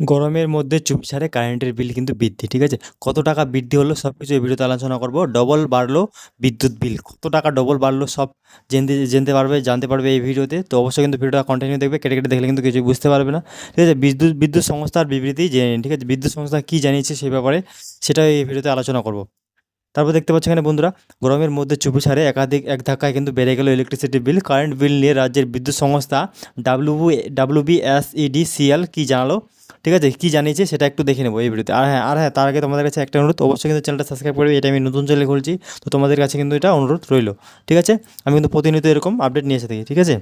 গরমের মধ্যে চুপিসারে কারেন্টের বিল কিন্তু বৃদ্ধি, ঠিক আছে? কত টাকা বৃদ্ধি হলো সব কিছু এই ভিডিওতে আলোচনা করব। ডবল বাড়লো বিদ্যুৎ বিল। কত টাকা ডবল বাড়লো সব জেনতে জেনতে পারবে, জানতে পারবে এই ভিডিওতে? তো অবশ্যই কিন্তু ভিডিওটা কন্টিনিউ দেখবে, কেটে কেটে দেখলে কিন্তু কিছু বুঝতে পারবে না। ঠিক আছে? বিদ্যুৎ বিদ্যুৎ সংস্থার বিবৃতি জেনে নিন, ঠিক আছে? বিদ্যুৎ সংস্থা কী জানিয়েছে সেই ব্যাপারে সেটা এই ভিডিওতে আলোচনা করব। তারপর দেখতে পাচ্ছ এখানে বন্ধুরা, গরমের মধ্যে চুপিসারে একাধিক, এক ধাক্কায় কিন্তু বেড়ে গেল ইলেকট্রিসিটি বিল কারেন্ট বিল নিয়ে রাজ্যের বিদ্যুৎ সংস্থা W W B S ED CL কী জানালো? ঠিক আছে? কী জানিয়েছে সেটা একটু দেখে নেব এই ভিডিওতে। আর হ্যাঁ আর হ্যাঁ তার আগে তোমাদের কাছে একটা অনুরোধ, অবশ্যই কিন্তু চ্যানেলটা সাবস্ক্রাইব করবে, এটা আমি নতুন চ্যানেল খুলছি, তো তোমাদের কাছে কিন্তু এটা অনুরোধ রইল, ঠিক আছে? আমি কিন্তু প্রতিনিয়ত এরকম আপডেট নিয়ে এসে থাকি, ঠিক আছে?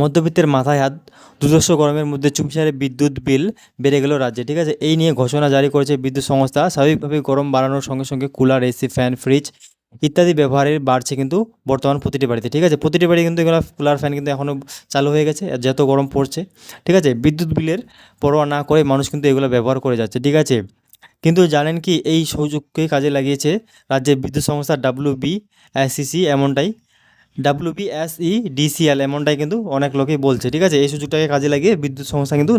মধ্যবিত্তের মাথায় হাত দুর্দশ গরমের মধ্যে চুপিসারে বিদ্যুৎ বিল বেড়ে গেল রাজ্যে, ঠিক আছে? এই নিয়ে ঘোষণা জারি করেছে বিদ্যুৎ সংস্থা। স্বাভাবিকভাবে গরম বাড়ানোর সঙ্গে সঙ্গে কুলার এসি ফ্যান ফ্রিজ ইত্যাদি ব্যবহারের বাড়ছে কিন্তু বর্তমান প্রতিটি বাড়িতে, ঠিক আছে? প্রতিটি বাড়ি কিন্তু এগুলো কুলার ফ্যান কিন্তু এখনও চালু হয়ে গেছে, যত গরম পড়ছে, ঠিক আছে? বিদ্যুৎ বিলের পরোয়া না করে মানুষ কিন্তু এগুলো ব্যবহার করে যাচ্ছে, ঠিক আছে? কিন্তু জানেন কি, এই সুযোগকে কাজে লাগিয়েছে রাজ্যের বিদ্যুৎ সংস্থা ডাব্লিউ বি এসিসি এমনটাই, W B S E DCL এমনটাই কিন্তু অনেক লোকেই বলছে, ঠিক আছে? এই সুযোগটাকে কাজে লাগিয়ে বিদ্যুৎ সংস্থা কিন্তু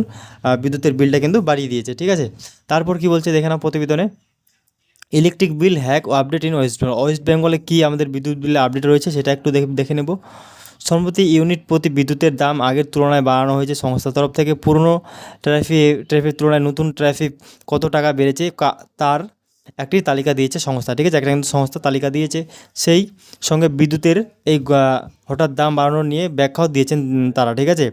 বিদ্যুতের বিলটা কিন্তু বাড়িয়ে দিয়েছে, ঠিক আছে? তারপর কি বলছে দেখে নাও প্রতিবেদনে। ইলেকট্রিক বিল হ্যাক ও update in West Bengal. West বেঙ্গলে কী আমাদের বিদ্যুৎ বিলে আপডেট রয়েছে সেটা একটু দেখে নেব। সম্প্রতি ইউনিট প্রতি বিদ্যুতের দাম আগের তুলনায় বাড়ানো হয়েছে সংস্থার তরফ থেকে। পুরনো ট্রাফিক ট্রাফিক তুলনায় নতুন ট্রাফিক কত টাকা বেড়েছে তার একটি তালিকা দিয়েছে সংস্থা, ঠিক আছে? একটা কিন্তু সংস্থা তালিকা দিয়েছে। সেই সঙ্গে বিদ্যুতের এই হঠাৎ দাম বাড়ানো নিয়ে ব্যাখ্যাও দিয়েছেন তারা, ঠিক আছে?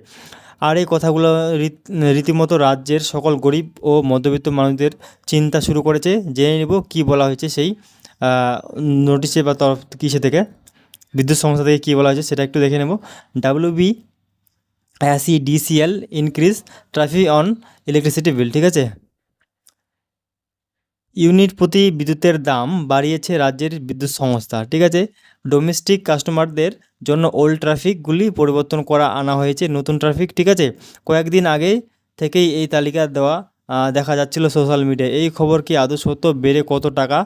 আর এই কথাগুলো রীত- রীতিমতো রাজ্যের সকল গরিব ও মধ্যবিত্ত মানুষদের চিন্তা শুরু করেছে। জেনে নেব কী বলা হয়েছে সেই নোটিশে বা তরফ, কিসে থেকে, বিদ্যুৎ সংস্থা থেকে কী বলা হয়েছে সেটা একটু দেখে নেব। W B SE DCL increase traffic on electricity bill ঠিক আছে? ইউনিট প্রতি বিদ্যুতের দাম বাড়িয়েছে রাজ্যের বিদ্যুৎ সংস্থা, ঠিক আছে? ডোমেস্টিক কাস্টমারদের জন্য ওল্ড ট্রাফিকগুলি পরিবর্তন করা আনা হয়েছে, নতুন ট্রাফিক ঠিক আছে? কয়েকদিন আগে থেকেই এই তালিকা দেওয়া দেখা যাচ্ছিল সোশ্যাল মিডিয়ায় এই খবর কি আদৌ সত্য? বেড়ে কত টাকা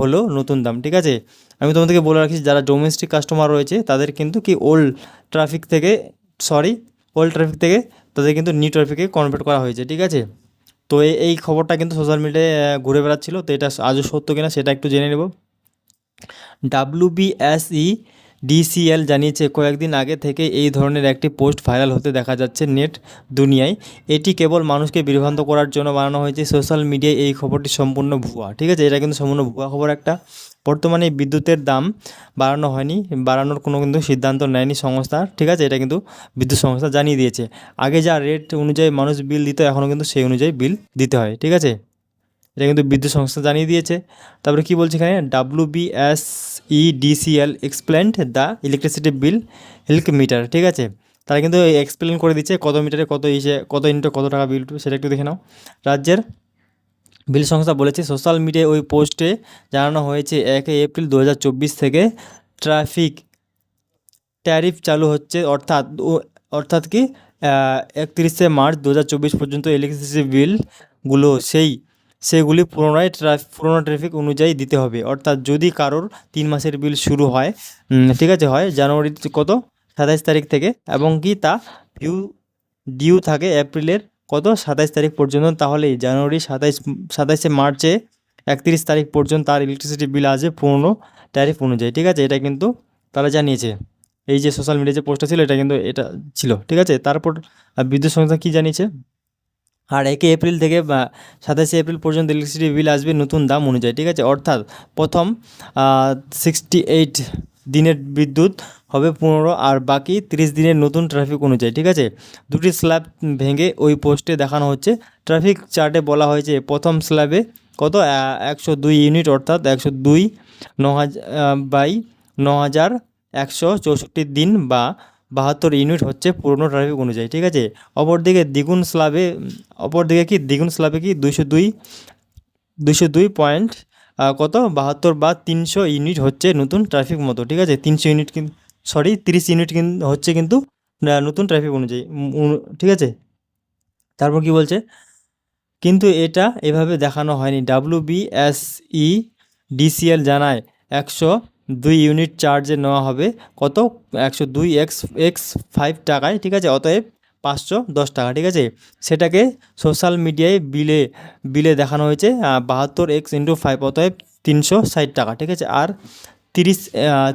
হলো নতুন দাম, ঠিক আছে? আমি তোমাদেরকে বলে রাখি, যারা ডোমেস্টিক কাস্টমার রয়েছে, তাদের কিন্তু কি ওল্ড ট্রাফিক থেকে সরি ওল্ড ট্রাফিক থেকে, তাদের কিন্তু নিউ ট্রাফিকে কনভার্ট করা হয়েছে, ঠিক আছে? তো এই- খবরটা কিন্তু সোশ্যাল মিডিয়ায় ঘুরে বেড়াচ্ছিল। তো এটা আজও সত্য কিনা সেটা একটু জেনে নেব। ডাব্লিউবিএসই ডিসিএল জানিয়েছে, কয়েকদিন আগে থেকে এই ধরনের একটি পোস্ট ভাইরাল হতে দেখা যাচ্ছে নেট দুনিয়ায়। এটি কেবল মানুষকে বিভ্রান্ত করার জন্য বানানো হয়েছে। সোশ্যাল মিডিয়ায় এই খবরটি সম্পূর্ণ ভুয়া। ঠিক আছে? এটা কিন্তু সম্পূর্ণ ভুয়া খবর একটা। বর্তমানে বিদ্যুতের দাম বাড়ানো হয়নি, বাড়ানোর কোনো কিন্তু সিদ্ধান্ত নেয়নি সংস্থা, ঠিক আছে? এটা কিন্তু বিদ্যুৎ সংস্থা জানিয়ে দিয়েছে। আগে যা রেট অনুযায়ী মানুষ বিল দিত এখনও কিন্তু সেই অনুযায়ী বিল দিতে হয়, ঠিক আছে? এটা কিন্তু বিদ্যুৎ সংস্থা জানিয়ে দিয়েছে। তারপরে কি বলছে এখানে? W B S E DCL explained the electricity bill হেল্ক meter ঠিক আছে? তারা কিন্তু এক্সপ্লেন করে দিচ্ছে কত মিটারে কত ইসে, কত ইউনিটে কত টাকা বিল সেটা একটু দেখে নাও। রাজ্যের বিল সংস্থা বলেছে, সোশ্যাল মিডিয়ায় ওই পোস্টে জানানো হয়েছে, একে এপ্রিল দু হাজার চব্বিশ থেকে ট্রাফিক ট্যারিফ চালু হচ্ছে, অর্থাৎ অর্থাৎ কি একত্রিশে মার্চ দু হাজার চব্বিশ পর্যন্ত ইলেকট্রিসিটি বিলগুলো সেই, সেগুলি পুনরায় ট্রাফ, পুরোনো ট্রাফিক অনুযায়ী দিতে হবে। অর্থাৎ যদি কারোর তিন মাসের বিল শুরু হয় ঠিক আছে, হয় জানুয়ারি কত? সাতাইশ তারিখ থেকে এবং কি তা ডিউ ডিউ থাকে এপ্রিলের কত? সাতাইশ তারিখ পর্যন্ত। তাহলে জানুয়ারি সাতাইশ, সাতাইশে মার্চে একত্রিশ তারিখ পর্যন্ত তার ইলেকট্রিসিটি বিল আসবে পুরনো ট্যারিফ অনুযায়ী, ঠিক আছে? এটা কিন্তু তারা জানিয়েছে। এই যে সোশ্যাল মিডিয়া যে পোস্টটা ছিল, এটা কিন্তু এটা ছিল, ঠিক আছে? তারপর বিদ্যুৎ সংস্থা কী জানিয়েছে? আর একে এপ্রিল থেকে সাতাশে এপ্রিল পর্যন্ত ইলেকট্রিসিটি বিল আসবে নতুন দাম অনুযায়ী, ঠিক আছে? অর্থাৎ প্রথম সিক্সটি এইট দিনের বিদ্যুৎ হবে পনেরো আর বাকি তিরিশ দিনের নতুন ট্রাফিক অনুযায়ী, ঠিক আছে? দুটি স্ল্যাব ভেঙে ওই পোস্টে দেখানো হচ্ছে। ট্রাফিক চার্টে বলা হয়েছে, প্রথম স্ল্যাবে কত? একশো দুই ইউনিট অর্থাৎ একশো দুই ন বাই ন হাজার একশো চৌষট্টি দিন বা বাহাত্তর ইউনিট হচ্ছে পুরনো ট্রাফিক অনুযায়ী, ঠিক আছে? অপরদিকে দ্বিগুণ স্ল্যাবে অপরদিকে কি? দ্বিগুণ স্ল্যাবে কি? দুইশো দুই দুইশো দুই পয়েন্ট কত? বাহাত্তর বা তিনশো ইউনিট হচ্ছে নতুন ট্রাফিক মতো, ঠিক আছে? তিনশো ইউনিট কিন্তু সরি, তিরিশ ইউনিট কিন্তু হচ্ছে কিন্তু নতুন ট্রাফিক অনুযায়ী। ঠিক আছে? তারপর কি বলছে? কিন্তু এটা এভাবে দেখানো হয়নি। W B S E DCL জানায় একশো দুই ইউনিট চার্জে নেওয়া হবে। কত? একশো দুই এক্স এক্স ফাইভ টাকায়, ঠিক আছে? অতএব পাঁচশো দশ টাকা, ঠিক আছে? সেটাকে সোশ্যাল মিডিয়ায় বিলে বিলে দেখানো হয়েছে বাহাত্তর এক্স ইন্টু ফাইভ অতএব তিনশো ষাট টাকা, ঠিক আছে? আর তিরিশ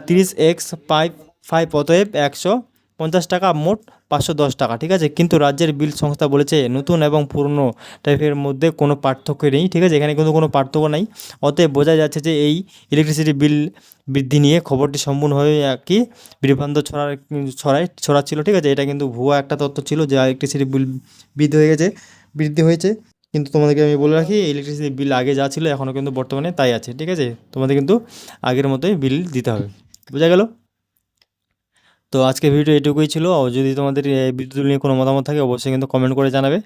তিরিশ এক্স ফাইভ ফাইভ, অতএব একশো পঞ্চাশ টাকা, মোট পাঁচশো দশ টাকা, ঠিক আছে? কিন্তু রাজ্যের বিল সংস্থা বলেছে নতুন এবং পুরনো টাইপের মধ্যে কোনো পার্থক্য নেই, ঠিক আছে? এখানে কিন্তু কোনো পার্থক্য নেই। অতএব বোঝা যাচ্ছে যে এই ইলেকট্রিসিটি বিল বৃদ্ধি নিয়ে খবরটি সম্পূর্ণভাবে কি বিভ্রান্ত ছড়ার, ছড়ায়, ছড়াচ্ছিল, ঠিক আছে? এটা কিন্তু ভুয়া একটা তথ্য ছিল যে ইলেকট্রিসিটি বিল বৃদ্ধি হয়ে গেছে, বৃদ্ধি হয়েছে। কিন্তু তোমাদেরকে আমি বলে রাখি ইলেকট্রিসিটি বিল আগে যা ছিল এখনও কিন্তু বর্তমানে তাই আছে, ঠিক আছে? তোমাদের কিন্তু আগের মতোই বিল দিতে হবে। বোঝা গেল? তো আজকে ভিডিও এটুকুই ছিল। যদি তোমাদের এই বিদ্যুৎ নিয়ে কোনো মতামত থাকে, অবশ্যই কিন্তু কমেন্ট করে জানাবে।